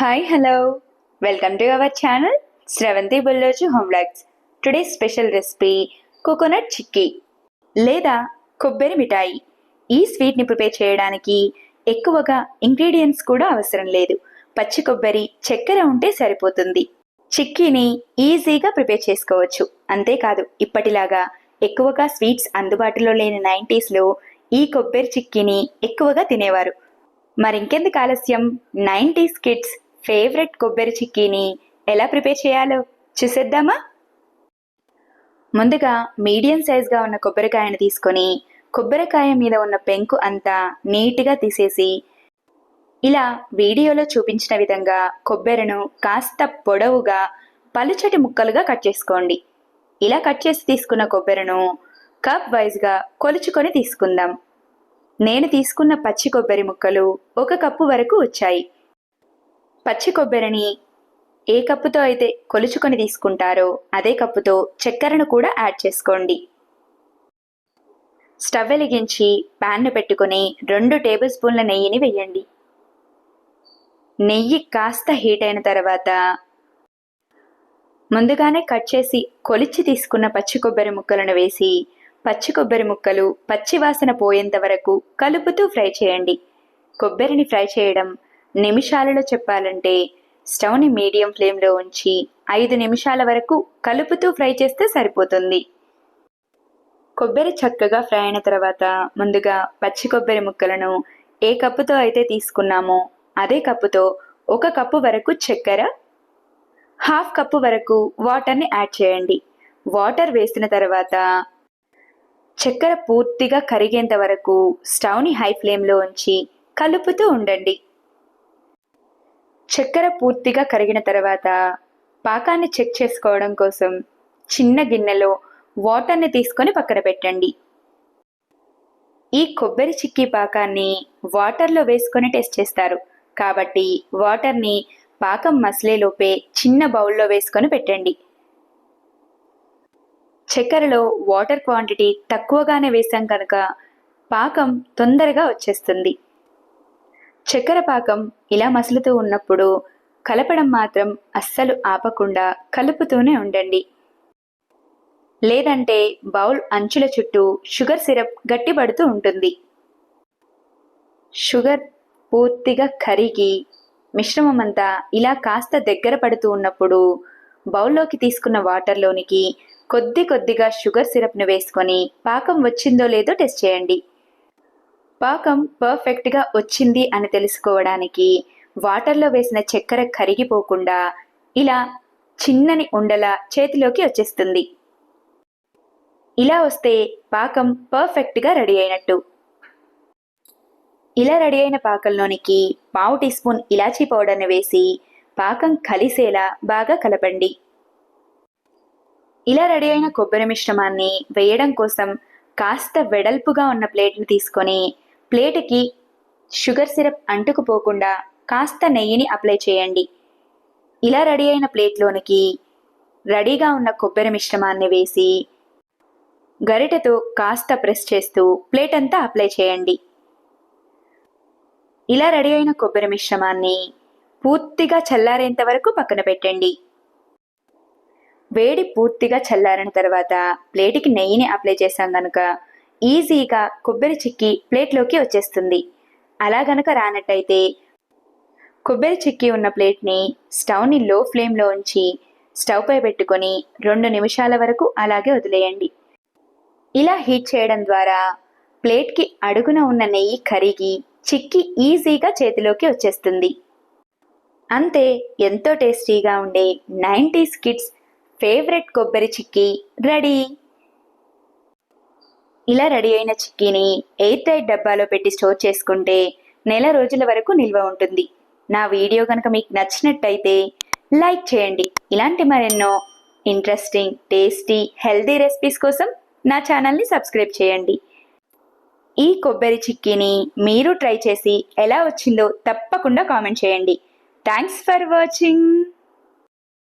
Hi hello welcome to our channel Sravanthi Bulloju home logs today special recipe coconut chikki లేదా కొబ్బరి మిఠాయి. ఈ స్వీట్ని prepare చేయడానికి ఎక్కువగా ఇంగ్రీడియంట్స్ కూడా అవసరం లేదు. పచ్చి కొబ్బరి చక్కెర ఉంటే సరిపోతుంది. చిక్కీని ఈజీగా ప్రిపేర్ చేసుకోవచ్చు. అంతేకాదు ఇప్పటిలాగా ఎక్కువగా స్వీట్స్ అందుబాటులో లేని నైంటీస్లో ఈ కొబ్బరి చిక్కీని ఎక్కువగా తినేవారు. మరింకెందుకు ఆలస్యం? నైంటీస్ కిడ్స్ ఫేవరెట్ కొబ్బరి చిక్కీని ఎలా ప్రిపేర్ చేయాలో చూసేద్దామా? ముందుగా మీడియం సైజ్గా ఉన్న కొబ్బరికాయను తీసుకొని కొబ్బరికాయ మీద ఉన్న పెంకు అంతా నీట్గా తీసేసి ఇలా వీడియోలో చూపించిన విధంగా కొబ్బరిను కాస్త పొడవుగా పలుచటి ముక్కలుగా కట్ చేసుకోండి. ఇలా కట్ చేసి తీసుకున్న కొబ్బరిను కప్ వైజ్గా కొలుచుకొని తీసుకుందాం. నేను తీసుకున్న పచ్చి కొబ్బరి ముక్కలు ఒక కప్పు వరకు వచ్చాయి. పచ్చి కొబ్బరిని ఏ కప్పుతో అయితే కొలుచుకొని తీసుకుంటారో అదే కప్పుతో చక్కెరను కూడా యాడ్ చేసుకోండి. స్టవ్ వెలిగించి ప్యాన్ను పెట్టుకొని రెండు టేబుల్ స్పూన్ల నెయ్యిని వేయండి. నెయ్యి కాస్త హీట్ అయిన తర్వాత ముందుగానే కట్ చేసి కొలిచి తీసుకున్న పచ్చి కొబ్బరి ముక్కలను వేసి పచ్చి కొబ్బరి ముక్కలు పచ్చి వాసన పోయేంత వరకు కలుపుతూ ఫ్రై చేయండి. కొబ్బరిని ఫ్రై చేయడం నిమిషాలలో చెప్పాలంటే స్టవ్ని మీడియం ఫ్లేమ్లో ఉంచి ఐదు నిమిషాల వరకు కలుపుతూ ఫ్రై చేస్తే సరిపోతుంది. కొబ్బరి చక్కగా ఫ్రై అయిన తర్వాత ముందుగా పచ్చి కొబ్బరి ముక్కలను ఏ కప్పుతో అయితే తీసుకున్నామో అదే కప్పుతో ఒక కప్పు వరకు చక్కెర హాఫ్ కప్పు వరకు వాటర్ని యాడ్ చేయండి. వాటర్ వేసిన తర్వాత చక్కెర పూర్తిగా కరిగేంత వరకు స్టవ్ని హై ఫ్లేమ్లో ఉంచి కలుపుతూ ఉండండి. చక్కెర పూర్తిగా కరిగిన తర్వాత పాకాన్ని చెక్ చేసుకోవడం కోసం చిన్న గిన్నెలో వాటర్ని తీసుకొని పక్కన పెట్టండి. ఈ కొబ్బరి చిక్కీ పాకాన్ని వాటర్లో వేసుకొని టెస్ట్ చేస్తారు. కాబట్టి వాటర్ని పాకం మసిలేలోపే చిన్న బౌల్లో వేసుకొని పెట్టండి. చక్కెరలో వాటర్ క్వాంటిటీ తక్కువగానే వేసాం కనుక పాకం తొందరగా వచ్చేస్తుంది. చక్కెర పాకం ఇలా మసులుతూ ఉన్నప్పుడు కలపడం మాత్రం అస్సలు ఆపకుండా కలుపుతూనే ఉండండి. లేదంటే బౌల్ అంచుల చుట్టూ షుగర్ సిరప్ గట్టిపడుతూ ఉంటుంది. షుగర్ పూర్తిగా కరిగి మిశ్రమం అంతా ఇలా కాస్త దగ్గర పడుతూ ఉన్నప్పుడు బౌల్లోకి తీసుకున్న వాటర్లోనికి కొద్ది కొద్దిగా షుగర్ సిరప్ను వేసుకొని పాకం వచ్చిందో లేదో టెస్ట్ చేయండి. పాకం పర్ఫెక్ట్గా వచ్చింది అని తెలుసుకోవడానికి వాటర్లో వేసిన చక్కెర కరిగిపోకుండా ఇలా చిన్నని ఉండలా చేతిలోకి వచ్చేస్తుంది. ఇలా వస్తే పాకం పర్ఫెక్ట్గా రెడీ అయినట్టు. ఇలా రెడీ అయిన పాకంలోనికి పావు టీ స్పూన్ ఇలాచీ పౌడర్ని వేసి పాకం కలిసేలా బాగా కలపండి. ఇలా రెడీ అయిన కొబ్బరి మిశ్రమాన్ని వేయడం కోసం కాస్త వెడల్పుగా ఉన్న ప్లేట్ని తీసుకొని ప్లేట్కి షుగర్ సిరప్ అంటుకుపోకుండా కాస్త నెయ్యిని అప్లై చేయండి. ఇలా రెడీ అయిన ప్లేట్లోనికి రెడీగా ఉన్న కొబ్బరి మిశ్రమాన్ని వేసి గరిటెతో కాస్త ప్రెస్ చేస్తూ ప్లేట్ అంతా అప్లై చేయండి. ఇలా రెడీ అయిన కొబ్బరి మిశ్రమాన్ని పూర్తిగా చల్లారేంత వరకు పక్కన పెట్టండి. వేడి పూర్తిగా చల్లారిన తర్వాత ప్లేట్కి నెయ్యిని అప్లై చేసాం కనుక ఈజీగా కొబ్బరి చిక్కి ప్లేట్లోకి వచ్చేస్తుంది. అలా గనక రానట్టయితే కొబ్బరి చిక్కి ఉన్న ప్లేట్ని స్టవ్ని లో ఫ్లేమ్లో ఉంచి స్టవ్పై పెట్టుకొని రెండు నిమిషాల వరకు అలాగే వదిలేయండి. ఇలా హీట్ చేయడం ద్వారా ప్లేట్కి అడుగున ఉన్న నెయ్యి కరిగి చిక్కి ఈజీగా చేతిలోకి వచ్చేస్తుంది. అంతే ఎంతో టేస్టీగా ఉండే నైంటీస్ కిడ్స్ ఫేవరెట్ కొబ్బరి చిక్కీ రెడీ! ఇలా రెడీ అయిన చిక్కీని ఎయిర్ టైట్ డబ్బాలో పెట్టి స్టోర్ చేసుకుంటే నెల రోజుల వరకు నిల్వ ఉంటుంది. నా వీడియో కనుక మీకు నచ్చినట్టయితే లైక్ చేయండి. ఇలాంటి మరెన్నో ఇంట్రెస్టింగ్ టేస్టీ హెల్దీ రెసిపీస్ కోసం నా ఛానల్ని సబ్స్క్రైబ్ చేయండి. ఈ కొబ్బరి చిక్కీని మీరు ట్రై చేసి ఎలా వచ్చిందో తప్పకుండా కామెంట్ చేయండి. Thanks for watching.